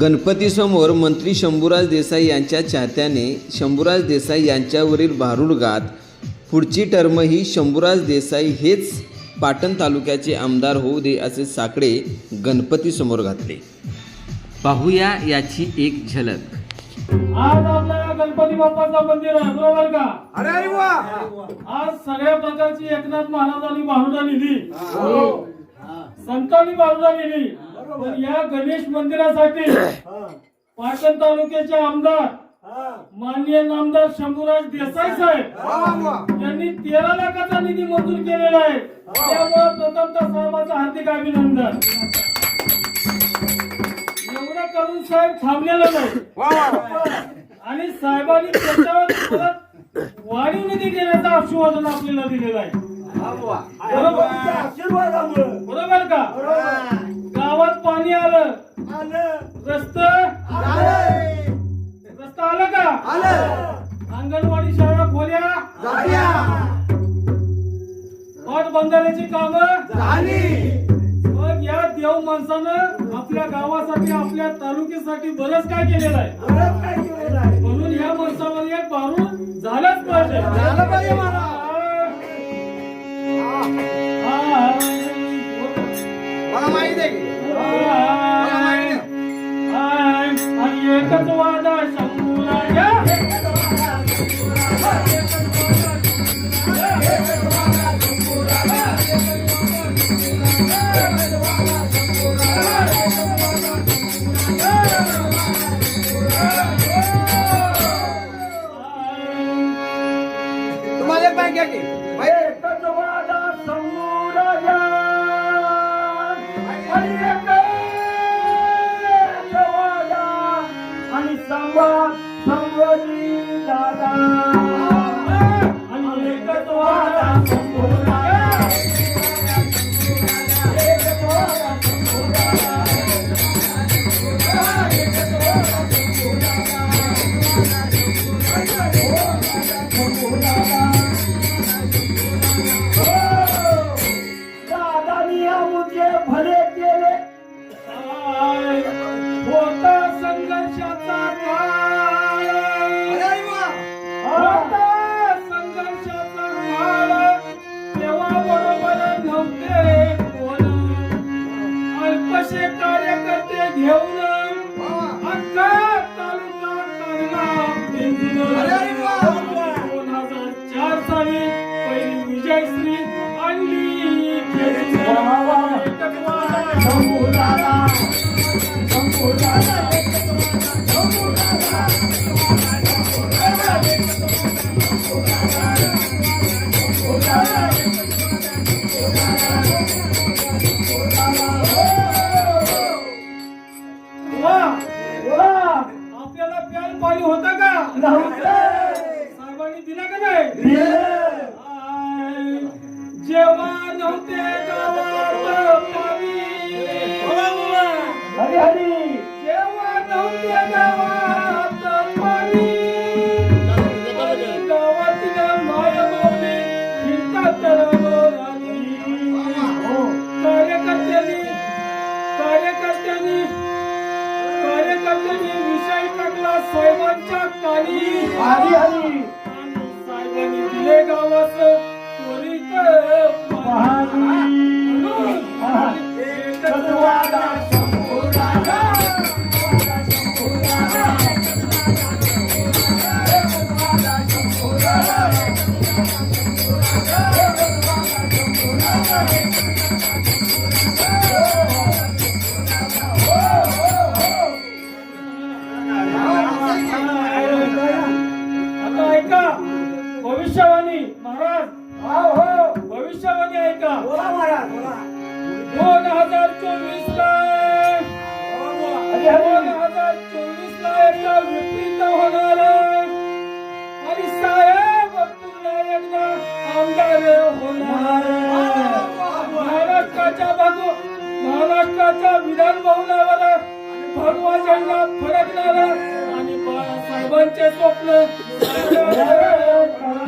गणपतीसमोर मंत्री शंभूराज देसाई यांच्या चाहत्याने शंभूराज देसाई यांच्यावरील भारुडगात पुढची टर्म ही शंभूराज देसाई हेच पाटण तालुक्याचे आमदार होऊ दे असे साकडे गणपतीसमोर घातले. पाहूया याची एक झलक. आज आपल्याला गणपती बाप्पाचं मंदिर आहे बरोबर का? अरे अरे वा! आज सगळ्या प्रकारची एकनाथ महाराजांनी लिहिली संतांनी लिहिली पण या गणेश मंदिरासाठी पाटण तालुक्याचे आमदार माननीय नामदार शंभूराज देसाई साहेब यांनी तेरा लाखाचा निधी मंजूर केलेला आहे. त्यामुळे प्रथमतः साहेबांचं हार्दिक अभिनंदन. एवढं करून साहेब थांबलेलं नाही. आणि साहेबांनी त्याच्यावर वाढीव निधी देण्याचं आश्वासन आपल्याला दिलेलं आहे. बरोबर? रस्त. रस्ता आलं का? अंगणवाडी शाळा खोल्या. पाटबंधाऱ्याची कामं. मग या देव माणसानं आपल्या गावासाठी आपल्या तालुक्यासाठी बरंच काय केलेलं आहे. म्हणून या माणसामध्ये एक बारू झालंच पाहिजे. झालं पाहिजे मला. मला माहीत आहे. एकच वादा शंभूराजा. तुम्हाला एक माहिती आहे की. माहिती आहे? एकच वादा शंभूराजा. आणि Thank you. आपल्याला प्याल पाणी होतं का? साहेबांनी दिला. का नाही जेव्हा नव्हते साहेबांच्या कानी हरी हरी. साहेबांनी दिले गावात त्वरित पाहणी. भविष्यवाणी. महाराज हो भविष्यवाणी ऐका दोन हजार चोवीस ला दोन हजार चोवीस ला एकदा विपरीत होणार आणि साहेब पुन्हा एकदा आमदार होणार महाराष्ट्राच्या बाजू महाराष्ट्राच्या विधान भवनावर भगवा झेंडा फडकणार आणि बाळासाहेबांचे स्वप्न.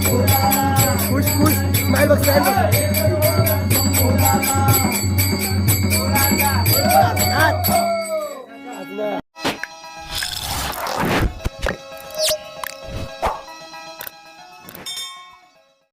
खुश खुश स्माइल बघ स्माइल बघ